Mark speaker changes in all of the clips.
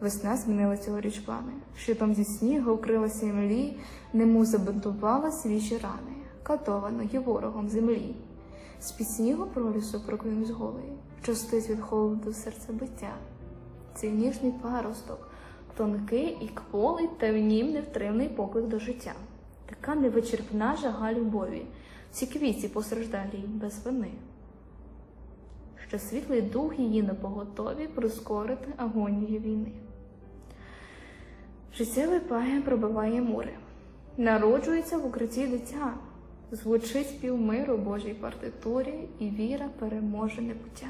Speaker 1: Весна змінила цьогоріч плани. Щитом зі снігу вкрилася млі, немов забинтувала свіжі рани, катованої ворогом землі. З-під снігу пролісу прокинусь голий, частить від холоду серце биття. Цей ніжний паросток, тонкий і кволий, та в нім невтримний поклик до життя. Така невичерпна жага любові, ці квіті постраждалі без вини. Що світлий дух її на поготові прискорити агонію війни. Життя випає, пробиває мури, народжується в укритті дитя, звучить спів миру Божій партитурі, і віра переможе небуття.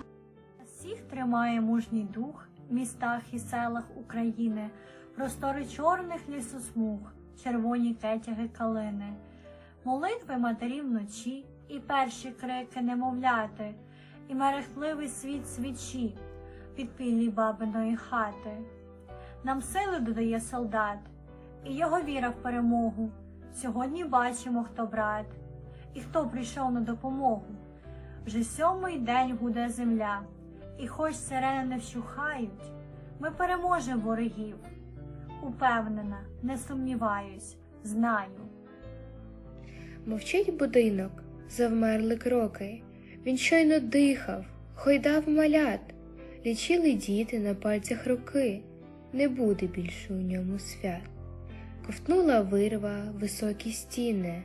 Speaker 2: Всіх тримає мужній дух в містах і селах України, простори чорних лісосмуг, червоні кетяги калини, молитви матерів вночі і перші крики немовляти, і мерехтливий світ свічі під піллі бабиної хати. Нам сили додає солдат, і його віра в перемогу. Сьогодні бачимо, хто брат, і хто прийшов на допомогу. Вже сьомий день гуде земля, і хоч сирени не вщухають, ми переможемо ворогів. Упевнена, не сумніваюсь, знаю.
Speaker 3: Мовчить будинок, завмерли кроки. Він щойно дихав, хойдав малят, лічили діти на пальцях руки, не буде більше у ньому свят. Ковтнула вирва високі стіни,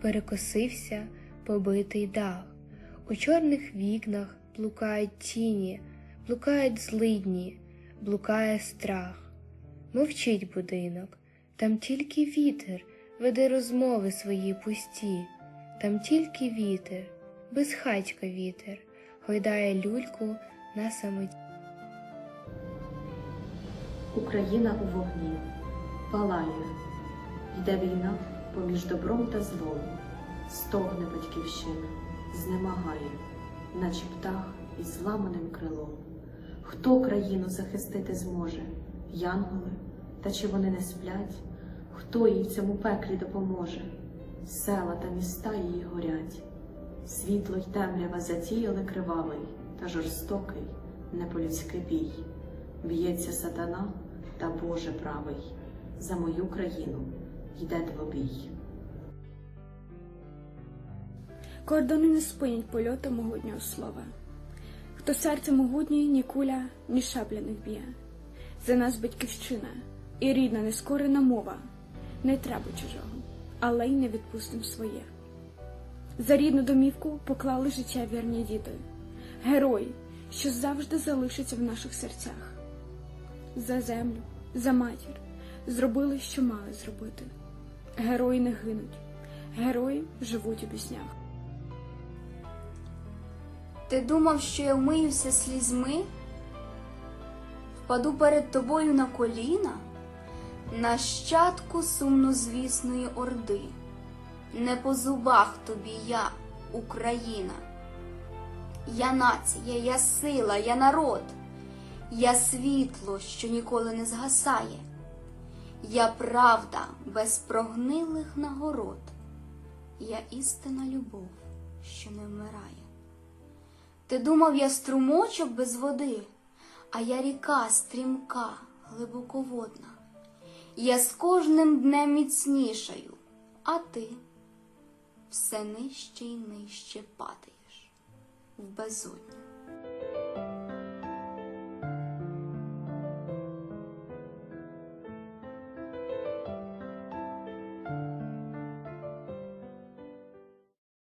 Speaker 3: перекосився побитий дах. У чорних вікнах блукають тіні, блукають злидні, блукає страх. Мовчить будинок, там тільки вітер веде розмови свої пусті, там тільки вітер, безхатька вітер, гойдає люльку на самоті.
Speaker 4: Україна у вогні палає, йде війна поміж добром та злом, стогне батьківщина, знемагає, наче птах із зламаним крилом. Хто країну захистити зможе? Янголи, та чи вони не сплять? Хто їй в цьому пеклі допоможе? Села та міста її горять, світло й темрява затіяли кривавий та жорстокий, не по-людськи бій. Б'ється сатана та Боже правий, за мою країну йде двобій.
Speaker 5: Кордони не спинять польоту могутнього слова. Хто серце могутнє, ні куля, ні шабля не вб'є. За нас батьківщина і рідна нескорена мова. Не треба чужого, але й не відпустим своє. За рідну домівку поклали життя вірні діти, герої, що завжди залишаться в наших серцях. За землю, за матір зробили, що мали зробити. Герої не гинуть, герої живуть у піснях.
Speaker 6: Ти думав, що я вмиюся слізьми? Впаду перед тобою на коліна, нащадку сумнозвісної орди. Не по зубах тобі я, Україна. Я нація, я сила, я народ, я світло, що ніколи не згасає. Я правда без прогнилих нагород, я істина любов, що не вмирає. Ти думав, я струмочок без води, а я ріка стрімка, глибоководна. Я з кожним днем міцнішаю, а ти все нижче й нижче падаєш в безодню.